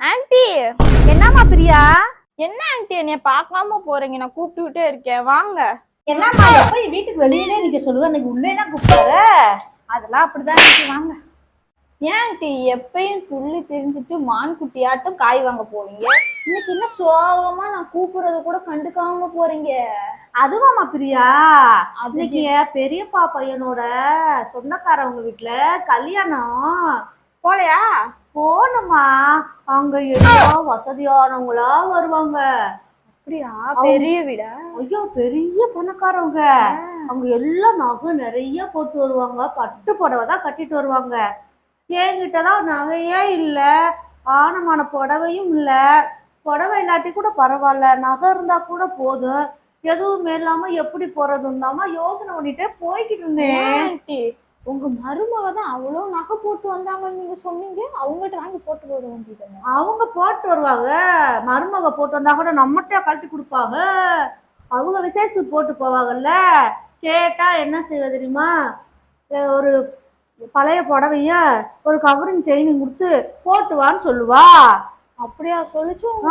Anti என்னம்மா பிரியா? என்ன anti என்னைய பார்க்காம போறீங்க? நான் கூப்பிட்டுக்கிட்டே இருக்கேன். வாங்க. என்னம்மா எப்ப வீட்டுக்கு வெளியிலே நீங்க சொல்லுவ? எனக்கு உள்ளே எல்லாம் கூப்பிட்டாரு அதெல்லாம் அப்படிதான் ஆன்ட்டி வாங்க. ஏன் ஆன்ட்டி எப்பயும் துள்ளி திரிஞ்சிட்டு மான் குட்டியாட்டம் காய் வாங்க போவீங்க? இன்னைக்கு என்ன சோகமா நான் கூப்பிடுறத கூட கண்டுக்காம போறீங்க. அதுவாம்மா பிரியா. அது இன்னைக்கு பெரியப்பா பையனோட சொந்தக்காரவங்க வீட்டுல கல்யாணம். போலையா? போகணுமா அவங்க எல்லாம் வசதியானவங்களா வருவாங்க? அப்படியா? பெரிய வீடா? ஐயோ பெரிய பணக்காரவங்க. அவங்க எல்லாம் நகை நிறைய போட்டு வருவாங்க. பட்டு புடவை தான் கட்டிட்டு வருவாங்க. என்கிட்ட தான் நகையே இல்லை. ஆனமான புடவையும் இல்லை. புடவை இல்லாட்டி கூட பரவாயில்ல. நகை இருந்தா கூட போதும். எதுவுமே இல்லாம எப்படி போறதுந்தாமா யோசனை பண்ணிட்டே போய்கிட்டு இருந்தேன். உங்க மருமக தான் அவ்வளோ நகை போட்டு வந்தாங்கன்னு நீங்க சொன்னீங்க அவங்ககிட்ட வாங்கி போட்டு போட வேண்டியது அவங்க போட்டு வருவாங்க. மருமக போட்டு வந்தா கூட நம்மகிட்ட கழட்டி கொடுப்பாங்க. அவங்க விசேஷத்துக்கு போட்டு போவாங்கல்ல. கேட்டா என்ன செய்வ தெரியுமா? ஒரு பழைய புடவைய ஒரு கவரிங் செயின் கொடுத்து போட்டு வான்னு சொல்லுவா. அப்படியா? சொல்லிச்சோம்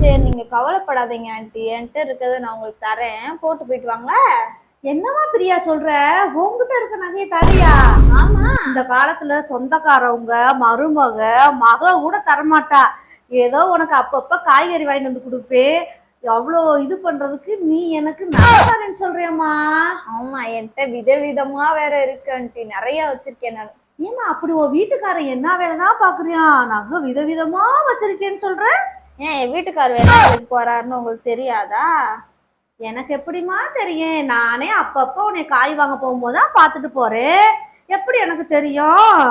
சரி நீங்க கவலைப்படாதீங்க ஆன்ட்டி என்கிட்ட இருக்கிறத நான் உங்களுக்கு தரேன். போட்டு போயிட்டு வாங்க என்னம்மா பிரியா சொல்ற? உங்ககிட்ட இருக்க நகையை தரியா? ஆமா. இந்த காலத்துல சொந்தக்காரவங்க மருமக மக கூட தரமாட்டா. ஏதோ உனக்கு அப்பப்ப காய்கறி வாங்கிட்டு வந்து கொடுப்பேன். அவ்வளோ இது பண்றதுக்கு நீ எனக்கு நான் சொல்றியம்மா. ஆமா என்கிட்ட விதவிதமா வேற இருக்கு நிறைய வச்சிருக்கேன் நான். ஏமா அப்படி உன் வீட்டுக்காரன் என்ன வேலைதான் பாக்குறியா? நகை விதவிதமா வச்சிருக்கேன்னு சொல்ற? ஏன் என் வீட்டுக்கார் வேலை போறாருன்னு உங்களுக்கு தெரியாதா? எனக்கு எப்படிம்மா தெரியும்? நானே அப்பப்ப உன்னை காய் வாங்க போகும்போது தான் பார்த்துட்டு போறேன். எப்படி எனக்கு தெரியும்?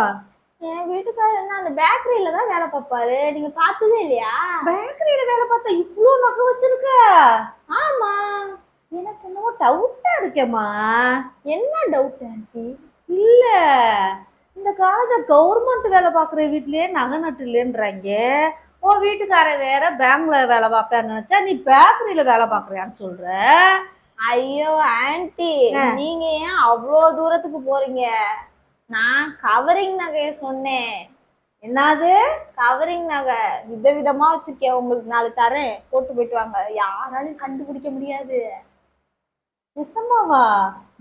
என் வீட்டுக்காரர் என்ன அந்த பேக்கரியில தான் வேலை பார்ப்பாரு. நீங்க பார்த்ததே இல்லையா? பேக்கரியில வேலை பார்த்தா இவ்வளோ நகை வச்சிருக்க? ஆமா. எனக்கு என்னவோ டவுட்டா இருக்கேம்மா. என்ன டவுட் ஆன்ட்டி இல்ல. இந்த காலத்துல கவர்மெண்ட் வேலை பார்க்குற வீட்லயே நகை நட்டு இல்லைன்றாங்க. உன் வீட்டுக்காரன் வேற பேங்க்ல வேலை பார்ப்பேன்னு நினைச்சா நீ பேக்கரியில வேலை பார்க்கறியான்னு சொல்ற? ஐயோ ஆன்ட்டி ஆ. நீங்க ஏன் அவ்வளோ தூரத்துக்கு போறீங்க? நான் கவரிங் நகைய சொன்னேன். என்னது? கவரிங் நகை. விதவிதமா வச்சிருக்கேன். உங்களுக்கு நாலு தரேன். போட்டு போயிட்டு வாங்க. யாராலையும் கண்டுபிடிக்க முடியாது. நெசமாவா?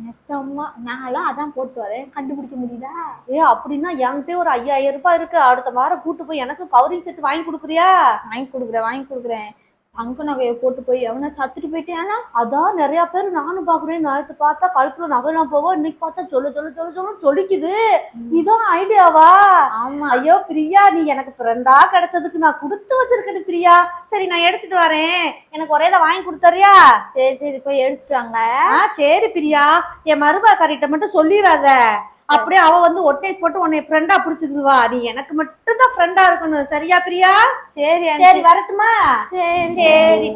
நெசமா நான்லாம் அதான் போட்டு வரேன். கண்டுபிடிக்க முடியுதா ஏ அப்படின்னா என்கிட்ட ஒரு ஐயாயிரம் ரூபாய் இருக்கு. அடுத்த வாரம் கூட்டு போய் எனக்கு கவரிங் செட் வாங்கி கொடுக்குறியா? வாங்கி கொடுக்குறேன் வாங்கி கொடுக்குறேன். தங்க நகையை போட்டு போய் எவனா சத்துட்டு போயிட்டேனா. அதான் நிறைய பேர் நானும் பாக்குறேன் நேற்று பார்த்தா கழுத்துல நகைலாம் போவோம் இன்னைக்கு பார்த்தா சொல்ல சொல்ல சொல்ல சொல்ல சொல்லிக்குது இதான் ஐடியாவா? ஆமா. ஐயோ பிரியா நீ எனக்கு ஃப்ரெண்டா கிடைச்சதுக்கு நான் கொடுத்து வச்சிருக்கேன் பிரியா. சரி நான் எடுத்துட்டு வரேன். எனக்கு ஒரே இதை வாங்கி கொடுத்தறியா? சரி சரி போய் எடுத்துட்டு வாங்க ஆ சரி பிரியா. என் மருமகாரிட்ட மட்டும் சொல்லிடாத அப்படியே அவ வந்து ஒட்டேஜ் போட்டு உன்னை ஃப்ரெண்டா பிடிச்சிக்குவா நீ எனக்கு மட்டும் தான் ஃப்ரெண்டா இருக்கணும். சரியா பிரியா? சரி சரி வரட்டுமா? சரி. சரி.